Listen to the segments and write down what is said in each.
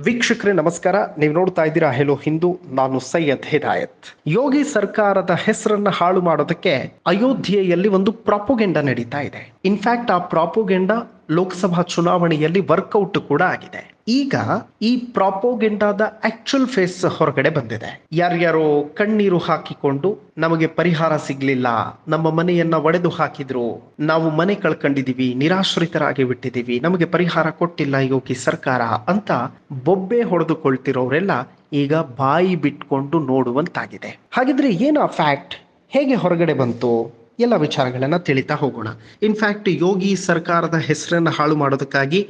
ವೀಕ್ಷಕರೇ, ನಮಸ್ಕಾರ. ನೀವು ನೋಡ್ತಾ ಇದ್ದೀರಾ ಹೆಲೋ ಹಿಂದೂ, ನಾನು ಸೈಯದ್ ಹಿದಾಯತ್ ಯೋಗಿ ಸರ್ಕಾರದ ಹೆಸರನ್ನ ಹಾಳು ಮಾಡೋದಕ್ಕೆ ಅಯೋಧ್ಯೆಯಲ್ಲಿ ಒಂದು ಪ್ರಾಪೋಗೆಂಡ ನಡೀತಾ ಇದೆ. ಇನ್ಫ್ಯಾಕ್ಟ್ ಆ ಪ್ರಾಪೋಗೆಂಡ ಲೋಕಸಭಾ ಚುನಾವಣೆಯಲ್ಲಿ ವರ್ಕೌಟ್ ಕೂಡ ಆಗಿದೆ. ಈಗ ಈ ಪ್ರಾಪೋಗೆಂಡಾದ ಆಕ್ಚುಲ್ ಫೇಸ್ ಹೊರಗಡೆ ಬಂದಿದೆ. ಯಾರ್ಯಾರೋ ಕಣ್ಣೀರು ಹಾಕಿಕೊಂಡು ನಮಗೆ ಪರಿಹಾರ ಸಿಗ್ಲಿಲ್ಲ, ನಮ್ಮ ಮನೆಯನ್ನ ಒಡೆದು ಹಾಕಿದ್ರು, ನಾವು ಮನೆ ಕಳ್ಕೊಂಡಿದೀವಿ, ನಿರಾಶ್ರಿತರಾಗಿ ಬಿಟ್ಟಿದೀವಿ, ನಮಗೆ ಪರಿಹಾರ ಕೊಟ್ಟಿಲ್ಲ ಯೋಗಿ ಸರ್ಕಾರ ಅಂತ ಬೊಬ್ಬೆ ಹೊಡೆದುಕೊಳ್ತಿರೋರೆಲ್ಲ ಈಗ ಬಾಯಿ ಬಿಟ್ಕೊಂಡು ನೋಡುವಂತಾಗಿದೆ. ಹಾಗಿದ್ರೆ ಏನು ಆ ಫ್ಯಾಕ್ಟ್ ಹೇಗೆ ಹೊರಗಡೆ ಬಂತು? ಎಲ್ಲ ವಿಚಾರಗಳನ್ನು ತಿಳಿತಾ ಹೋಗೋಣ. ಇನ್ಫ್ಯಾಕ್ಟ್ ಯೋಗಿ ಸರ್ಕಾರದ ಹೆಸರನ್ನು ಹಾಳು ಮಾಡೋದಕ್ಕಾಗಿ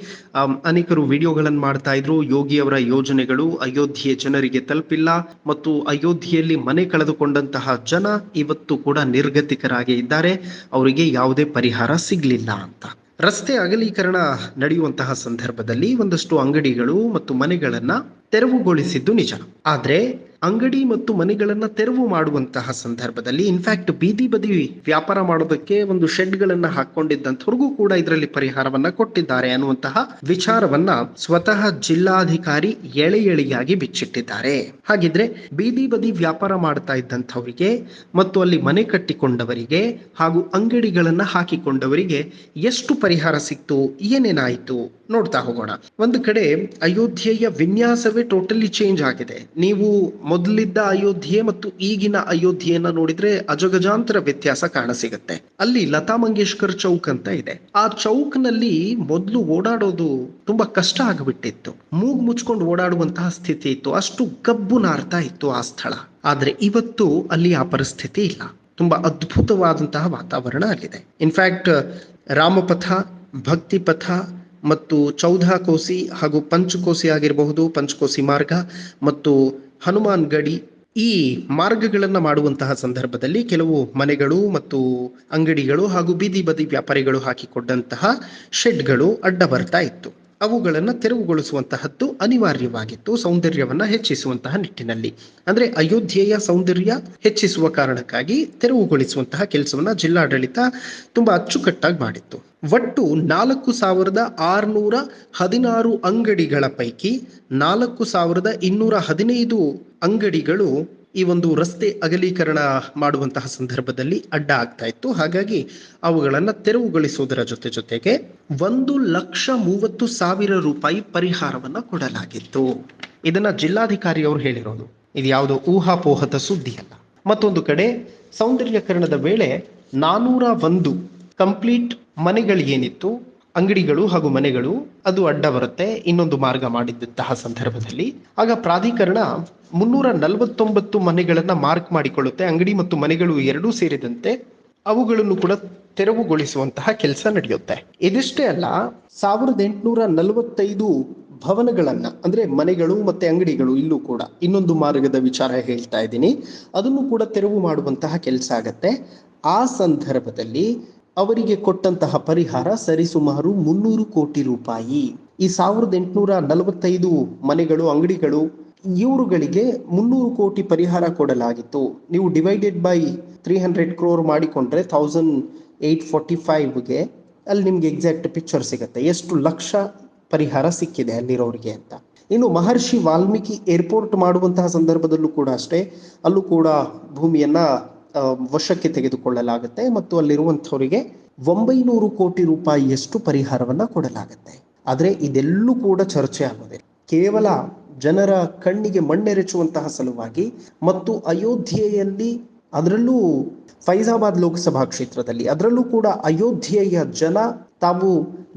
ಅನೇಕರು ವಿಡಿಯೋಗಳನ್ನು ಮಾಡ್ತಾ ಇದ್ರು. ಯೋಗಿ ಅವರ ಯೋಜನೆಗಳು ಅಯೋಧ್ಯೆಯ ಜನರಿಗೆ ತಲುಪಿಲ್ಲ. ಮತ್ತು ಅಯೋಧ್ಯೆಯಲ್ಲಿ ಮನೆ ಕಳೆದುಕೊಂಡಂತಹ ಜನ ಇವತ್ತು ಕೂಡ ನಿರ್ಗತಿಕರಾಗಿ ಇದ್ದಾರೆ. ಅವರಿಗೆ ಯಾವುದೇ ಪರಿಹಾರ ಸಿಗಲಿಲ್ಲ ಅಂತ. ರಸ್ತೆ ಅಗಲೀಕರಣ ನಡೆಯುವಂತಹ ಸಂದರ್ಭದಲ್ಲಿ ಒಂದಷ್ಟು ಅಂಗಡಿಗಳು ಮತ್ತು ಮನೆಗಳನ್ನು ತೆರವುಗೊಳಿಸಿದ್ದು ನಿಜ. ಆದ್ರೆ ಅಂಗಡಿ ಮತ್ತು ಮನೆಗಳನ್ನ ತೆರವು ಮಾಡುವಂತಹ ಸಂದರ್ಭದಲ್ಲಿ ಇನ್ಫ್ಯಾಕ್ಟ್ ಬೀದಿ ಬದಿ ವ್ಯಾಪಾರ ಮಾಡೋದಕ್ಕೆ ಒಂದು ಶೆಡ್ ಗಳನ್ನ ಹಾಕೊಂಡಿದ್ದಂಥವ್ರಿಗೂ ಕೂಡ ಇದರಲ್ಲಿ ಪರಿಹಾರವನ್ನ ಕೊಟ್ಟಿದ್ದಾರೆ ಅನ್ನುವಂತಹ ವಿಚಾರವನ್ನ ಸ್ವತಃ ಜಿಲ್ಲಾಧಿಕಾರಿ ಎಳೆ ಎಳೆಯಾಗಿ ಬಿಚ್ಚಿಟ್ಟಿದ್ದಾರೆ. ಹಾಗಿದ್ರೆ ಬೀದಿ ಬದಿ ವ್ಯಾಪಾರ ಮಾಡ್ತಾ ಇದ್ದಂಥವರಿಗೆ ಮತ್ತು ಅಲ್ಲಿ ಮನೆ ಕಟ್ಟಿಕೊಂಡವರಿಗೆ ಹಾಗೂ ಅಂಗಡಿಗಳನ್ನ ಹಾಕಿಕೊಂಡವರಿಗೆ ಎಷ್ಟು ಪರಿಹಾರ ಸಿಕ್ತು, ಏನೇನಾಯಿತು ನೋಡ್ತಾ ಹೋಗೋಣ. ಒಂದು ಕಡೆ ಅಯೋಧ್ಯೆಯ ವಿನ್ಯಾಸವೇ ಟೋಟಲಿ ಚೇಂಜ್ ಆಗಿದೆ. ನೀವು ಮೊದಲಿದ್ದ ಅಯೋಧ್ಯೆ ಮತ್ತು ಈಗಿನ ಅಯೋಧ್ಯೆಯನ್ನ ನೋಡಿದ್ರೆ ಅಜಗಜಾಂತರ ವ್ಯತ್ಯಾಸ ಕಾಣಸಿಗುತ್ತೆ ಅಲ್ಲಿ ಲತಾ ಮಂಗೇಶ್ಕರ್ ಚೌಕ್ ಅಂತ ಇದೆ. ಆ ಚೌಕ್ನಲ್ಲಿ ಮೊದಲು ಓಡಾಡೋದು ತುಂಬಾ ಕಷ್ಟ ಆಗಿಬಿಟ್ಟಿತ್ತು. ಮೂಗ್ ಮುಚ್ಕೊಂಡು ಓಡಾಡುವಂತಹ ಸ್ಥಿತಿ ಇತ್ತು. ಅಷ್ಟು ಗಬ್ಬು ನಾರ್ತಾ ಇತ್ತು ಆ ಸ್ಥಳ. ಆದ್ರೆ ಇವತ್ತು ಅಲ್ಲಿ ಆ ಪರಿಸ್ಥಿತಿ ಇಲ್ಲ. ತುಂಬಾ ಅದ್ಭುತವಾದಂತಹ ವಾತಾವರಣ ಅಲ್ಲಿದೆ. ಇನ್ಫ್ಯಾಕ್ಟ್ ರಾಮಪಥ, ಭಕ್ತಿಪಥ ಮತ್ತು ಚೌಧಾಕೋಸಿ ಹಾಗೂ ಪಂಚಕೋಸಿ ಆಗಿರಬಹುದು, ಪಂಚಕೋಸಿ ಮಾರ್ಗ ಮತ್ತು ಹನುಮಾನ್ ಗಡಿ ಈ ಮಾರ್ಗಗಳನ್ನು ಮಾಡುವಂತಹ ಸಂದರ್ಭದಲ್ಲಿ ಕೆಲವು ಮನೆಗಳು ಮತ್ತು ಅಂಗಡಿಗಳು ಹಾಗೂ ಬೀದಿ ಬದಿ ವ್ಯಾಪಾರಿಗಳು ಹಾಕಿಕೊಂಡಂತಹ ಶೆಡ್ಗಳು ಅಡ್ಡ ಬರ್ತಾ ಇತ್ತು. ಅವುಗಳನ್ನು ತೆರವುಗೊಳಿಸುವಂತಹದ್ದು ಅನಿವಾರ್ಯವಾಗಿತ್ತು, ಸೌಂದರ್ಯವನ್ನ ಹೆಚ್ಚಿಸುವಂತಹ ನಿಟ್ಟಿನಲ್ಲಿ. ಅಂದ್ರೆ ಅಯೋಧ್ಯೆಯ ಸೌಂದರ್ಯ ಹೆಚ್ಚಿಸುವ ಕಾರಣಕ್ಕಾಗಿ ತೆರವುಗೊಳಿಸುವಂತಹ ಕೆಲಸವನ್ನ ಜಿಲ್ಲಾಡಳಿತ ತುಂಬಾ ಅಚ್ಚುಕಟ್ಟಾಗಿ ಮಾಡಿತ್ತು. ಒಟ್ಟು ನಾಲ್ಕು ಸಾವಿರದ ಆರುನೂರ ಹದಿನಾರು ಅಂಗಡಿಗಳ ಪೈಕಿ ನಾಲ್ಕು ಸಾವಿರದ ಇನ್ನೂರ ಹದಿನೈದು ಅಂಗಡಿಗಳು ಈ ಒಂದು ರಸ್ತೆ ಅಗಲೀಕರಣ ಮಾಡುವಂತಹ ಸಂದರ್ಭದಲ್ಲಿ ಅಡ್ಡ ಆಗ್ತಾ ಇತ್ತು. ಹಾಗಾಗಿ ಅವುಗಳನ್ನು ತೆರವುಗೊಳಿಸುವುದರ ಜೊತೆ ಜೊತೆಗೆ ಒಂದು ಲಕ್ಷ ಮೂವತ್ತು ಸಾವಿರ ರೂಪಾಯಿ ಪರಿಹಾರವನ್ನು ಕೊಡಲಾಗಿತ್ತು. ಇದನ್ನ ಜಿಲ್ಲಾಧಿಕಾರಿ ಅವರು ಹೇಳಿರೋದು. ಇದು ಯಾವುದೋ ಊಹಾಪೋಹದ ಸುದ್ದಿ ಅಲ್ಲ ಮತ್ತೊಂದು ಕಡೆ ಸೌಂದರ್ಯಕರಣದ ವೇಳೆ ನಾನೂರ ಒಂದು ಕಂಪ್ಲೀಟ್ ಮನೆಗಳಿಗೇನಿತ್ತು ಅಂಗಡಿಗಳು ಹಾಗೂ ಮನೆಗಳು, ಅದು ಅಡ್ಡ ಬರುತ್ತೆ. ಇನ್ನೊಂದು ಮಾರ್ಗ ಮಾಡಿದ್ದಂತಹ ಸಂದರ್ಭದಲ್ಲಿ. ಆಗ ಪ್ರಾಧಿಕರಣ ಮುನ್ನೂರ ನಲವತ್ತೊಂಬತ್ತು ಮನೆಗಳನ್ನು ಮಾರ್ಕ್ ಮಾಡಿಕೊಳ್ಳುತ್ತೆ. ಅಂಗಡಿ ಮತ್ತು ಮನೆಗಳು ಎರಡೂ ಸೇರಿದಂತೆ ಅವುಗಳನ್ನು ಕೂಡ ತೆರವುಗೊಳಿಸುವಂತಹ ಕೆಲಸ ನಡೆಯುತ್ತೆ. ಇದಿಷ್ಟೇ ಅಲ್ಲ, ಸಾವಿರದ ಎಂಟುನೂರ ನಲವತ್ತೈದು ಭವನಗಳನ್ನ, ಅಂದ್ರೆ ಮನೆಗಳು ಮತ್ತೆ ಅಂಗಡಿಗಳು ಇಲ್ಲೂ ಕೂಡ ಇನ್ನೊಂದು ಮಾರ್ಗದ ವಿಚಾರ ಹೇಳ್ತಾ ಇದ್ದೀನಿ. ಅದನ್ನು ಕೂಡ ತೆರವು ಮಾಡುವಂತಹ ಕೆಲಸ ಆಗತ್ತೆ. ಆ ಸಂದರ್ಭದಲ್ಲಿ ಅವರಿಗೆ ಕೊಟ್ಟಂತಹ ಪರಿಹಾರ ಸರಿಸುಮಾರು ಮುನ್ನೂರು ಕೋಟಿ ರೂಪಾಯಿ. ಈ ಸಾವಿರದ ಎಂಟುನೂರ ನಲವತ್ತೈದು ಮನೆಗಳು, ಅಂಗಡಿಗಳು, ಇವರುಗಳಿಗೆ ಮುನ್ನೂರು ಕೋಟಿ ಪರಿಹಾರ ಕೊಡಲಾಗಿತ್ತು. ನೀವು divided by three hundred crore ಮಾಡಿಕೊಂಡ್ರೆ ಥೌಸಂಡ್ ಏಯ್ಟ್ ಫಾರ್ಟಿ ಫೈವ್ಗೆ ಅಲ್ಲಿ ನಿಮ್ಗೆ ಎಕ್ಸಾಕ್ಟ್ ಪಿಕ್ಚರ್ ಸಿಗುತ್ತೆ. ಎಷ್ಟು ಲಕ್ಷ ಪರಿಹಾರ ಸಿಕ್ಕಿದೆ ಅಲ್ಲಿರೋರಿಗೆ ಅಂತ. ಇನ್ನು ಮಹರ್ಷಿ ವಾಲ್ಮೀಕಿ ಏರ್ಪೋರ್ಟ್ ಮಾಡುವಂತಹ ಸಂದರ್ಭದಲ್ಲೂ ಕೂಡ ಅಷ್ಟೇ. ಅಲ್ಲೂ ಕೂಡ ಭೂಮಿಯನ್ನ ವಶಕ್ಕೆ ತೆಗೆದುಕೊಳ್ಳಲಾಗುತ್ತೆ ಮತ್ತು ಅಲ್ಲಿರುವಂಥವರಿಗೆ ಒಂಬೈನೂರು ಕೋಟಿ ರೂಪಾಯಿಯಷ್ಟು ಪರಿಹಾರವನ್ನ ಕೊಡಲಾಗುತ್ತೆ. ಆದರೆ ಇದೆಲ್ಲೂ ಕೂಡ ಚರ್ಚೆ ಆಗೋದಿಲ್ಲ. ಕೇವಲ ಜನರ ಕಣ್ಣಿಗೆ ಮಣ್ಣೆರಚುವಂತಹ ಸಲುವಾಗಿ ಮತ್ತು ಅಯೋಧ್ಯೆಯಲ್ಲಿ ಅದರಲ್ಲೂ ಫೈಜಾಬಾದ್ ಲೋಕಸಭಾ ಕ್ಷೇತ್ರದಲ್ಲಿ ಅದರಲ್ಲೂ ಕೂಡ ಅಯೋಧ್ಯೆಯ ಜನ ತಾವು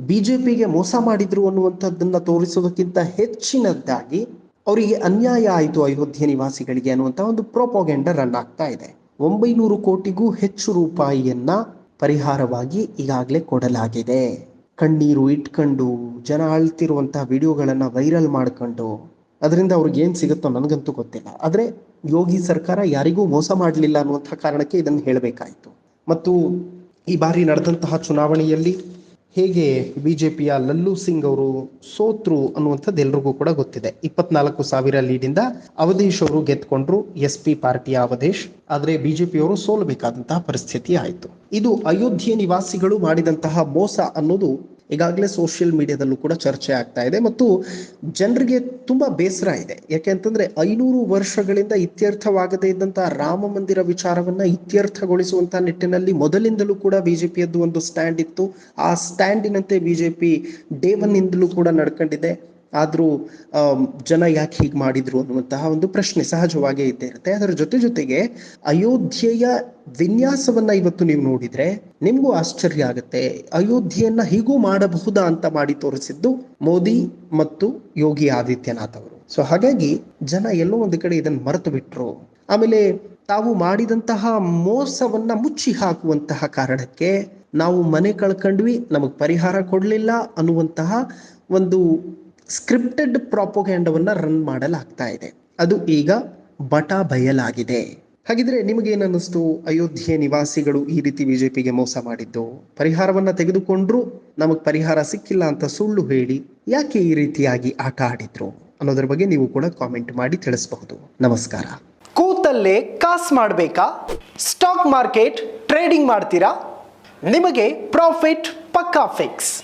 ಬಿಜೆಪಿಗೆ ಮೋಸ ಮಾಡಿದ್ರು ಅನ್ನುವಂಥದ್ದನ್ನ ತೋರಿಸೋದಕ್ಕಿಂತ ಹೆಚ್ಚಿನದ್ದಾಗಿ ಅವರಿಗೆ ಅನ್ಯಾಯ ಆಯಿತು ಅಯೋಧ್ಯೆ ನಿವಾಸಿಗಳಿಗೆ ಅನ್ನುವಂಥ ಒಂದು ಪ್ರೋಪೋಗೆಂಡ ರನ್ ಆಗ್ತಾ ಇದೆ. ಒಂಬೈನೂರು ಕೋಟಿಗೂ ಹೆಚ್ಚು ರೂಪಾಯಿಯನ್ನ ಪರಿಹಾರವಾಗಿ ಈಗಾಗಲೇ ಕೊಡಲಾಗಿದೆ. ಕಣ್ಣೀರು ಇಟ್ಕೊಂಡು ಜನ ಅಳ್ತಿರುವಂತಹ ವಿಡಿಯೋಗಳನ್ನ ವೈರಲ್ ಮಾಡ್ಕೊಂಡು, ಅದರಿಂದ ಅವ್ರಿಗೆ ಏನ್ ಸಿಗುತ್ತೋ ನನಗಂತೂ ಗೊತ್ತಿಲ್ಲ. ಆದ್ರೆ ಯೋಗಿ ಸರ್ಕಾರ ಯಾರಿಗೂ ಮೋಸ ಮಾಡಲಿಲ್ಲ ಅನ್ನುವಂಥ ಕಾರಣಕ್ಕೆ ಇದನ್ನು ಹೇಳಬೇಕಾಯಿತು. ಮತ್ತು ಈ ಬಾರಿ ನಡೆದಂತಹ ಚುನಾವಣೆಯಲ್ಲಿ ಹೇಗೆ ಬಿಜೆಪಿಯ ಲಲ್ಲು ಸಿಂಗ್ ಅವರು ಸೋತ್ರು ಅನ್ನುವಂಥದ್ದು ಎಲ್ರಿಗೂ ಕೂಡ ಗೊತ್ತಿದೆ. ಇಪ್ಪತ್ನಾಲ್ಕು ಸಾವಿರ ಲೀಡಿಂದ ಅವಧೇಶ್ ಅವರು ಗೆದ್ಕೊಂಡ್ರು ಎಸ್ ಪಿ ಪಾರ್ಟಿಯ ಅವಧೇಶ್. ಆದ್ರೆ ಬಿಜೆಪಿಯವರು ಸೋಲಬೇಕಾದಂತಹ ಪರಿಸ್ಥಿತಿ ಆಯಿತು. ಇದು ಅಯೋಧ್ಯೆ ನಿವಾಸಿಗಳು ಮಾಡಿದಂತಹ ಮೋಸ ಅನ್ನೋದು ಈಗಾಗಲೇ ಸೋಷಿಯಲ್ ಮೀಡಿಯಾದಲ್ಲೂ ಕೂಡ ಚರ್ಚೆ ಆಗ್ತಾ ಇದೆ ಮತ್ತು ಜನರಿಗೆ ತುಂಬ ಬೇಸರ ಇದೆ. ಯಾಕೆ ಅಂತಂದ್ರೆ ಐನೂರು ವರ್ಷಗಳಿಂದ ಇತ್ಯರ್ಥವಾಗದೇ ಇದ್ದಂತಹ ರಾಮ ಮಂದಿರ ವಿಚಾರವನ್ನ ಇತ್ಯರ್ಥಗೊಳಿಸುವಂತಹ ನಿಟ್ಟಿನಲ್ಲಿ ಮೊದಲಿಂದಲೂ ಕೂಡ ಬಿಜೆಪಿಯದ್ದು ಒಂದು ಸ್ಟ್ಯಾಂಡ್ ಇತ್ತು. ಆ ಸ್ಟ್ಯಾಂಡಿನಂತೆ ಬಿಜೆಪಿ ಡೇ ಒನ್ ಇಂದಲೂ ಕೂಡ ನಡ್ಕೊಂಡಿದೆ. ಆದ್ರೂ ಜನ ಯಾಕೆ ಹೀಗೆ ಮಾಡಿದ್ರು ಅನ್ನುವಂತಹ ಒಂದು ಪ್ರಶ್ನೆ ಸಹಜವಾಗೇ ಇದ್ದೇ ಇರುತ್ತೆ. ಅದರ ಜೊತೆ ಜೊತೆಗೆ ಅಯೋಧ್ಯೆಯ ವಿನ್ಯಾಸವನ್ನ ಇವತ್ತು ನೀವು ನೋಡಿದ್ರೆ ನಿಮಗೂ ಆಶ್ಚರ್ಯ ಆಗುತ್ತೆ. ಅಯೋಧ್ಯೆಯನ್ನ ಹೀಗೂ ಮಾಡಬಹುದಾ ಅಂತ ಮಾಡಿ ತೋರಿಸಿದ್ದು ಮೋದಿ ಮತ್ತು ಯೋಗಿ ಆದಿತ್ಯನಾಥ್ ಅವರು. ಸೊ ಹಾಗಾಗಿ ಜನ ಎಲ್ಲೋ ಒಂದು ಕಡೆ ಇದನ್ನು ಮರೆತು ಬಿಟ್ರು. ಆಮೇಲೆ ತಾವು ಮಾಡಿದಂತಹ ಮೋಸವನ್ನ ಮುಚ್ಚಿ ಹಾಕುವಂತಹ ಕಾರಣಕ್ಕೆ ನಾವು ಮನೆ ಕಳ್ಕೊಂಡ್ವಿ, ನಮಗ್ ಪರಿಹಾರ ಕೊಡ್ಲಿಲ್ಲ ಅನ್ನುವಂತಹ ಒಂದು ಸ್ಕ್ರಿಪ್ಟೆಡ್ ಪ್ರಾಪೋಗ್ಯಾಂಡವನ್ನು ರನ್ ಮಾಡಲಾಗ್ತಾ ಇದೆ. ಅದು ಈಗ ಬಟ ಬಯಲಾಗಿದೆ. ಹಾಗಿದ್ರೆ ನಿಮಗೆ ಅನ್ನಿಸ್ತು ಅಯೋಧ್ಯೆ ನಿವಾಸಿಗಳು ಈ ರೀತಿ ಬಿಜೆಪಿಗೆ ಮೋಸ ಮಾಡಿದ್ದು? ಪರಿಹಾರವನ್ನ ತೆಗೆದುಕೊಂಡ್ರು, ನಮಗ್ ಪರಿಹಾರ ಸಿಕ್ಕಿಲ್ಲ ಅಂತ ಸುಳ್ಳು ಹೇಳಿ ಯಾಕೆ ಈ ರೀತಿಯಾಗಿ ಆಟ ಆಡಿದ್ರು? ಅನ್ನೋದ್ರ ಬಗ್ಗೆ ನೀವು ಕೂಡ ಕಾಮೆಂಟ್ ಮಾಡಿ ತಿಳಿಸಬಹುದು. ನಮಸ್ಕಾರ. ಕೂತಲ್ಲೇ ಕಾಸ್ ಮಾಡಬೇಕಾ? ಸ್ಟಾಕ್ ಮಾರ್ಕೆಟ್ ಟ್ರೇಡಿಂಗ್ ಮಾಡ್ತೀರಾ? ನಿಮಗೆ ಪ್ರಾಫಿಟ್ ಪಕ್ಕಾ fix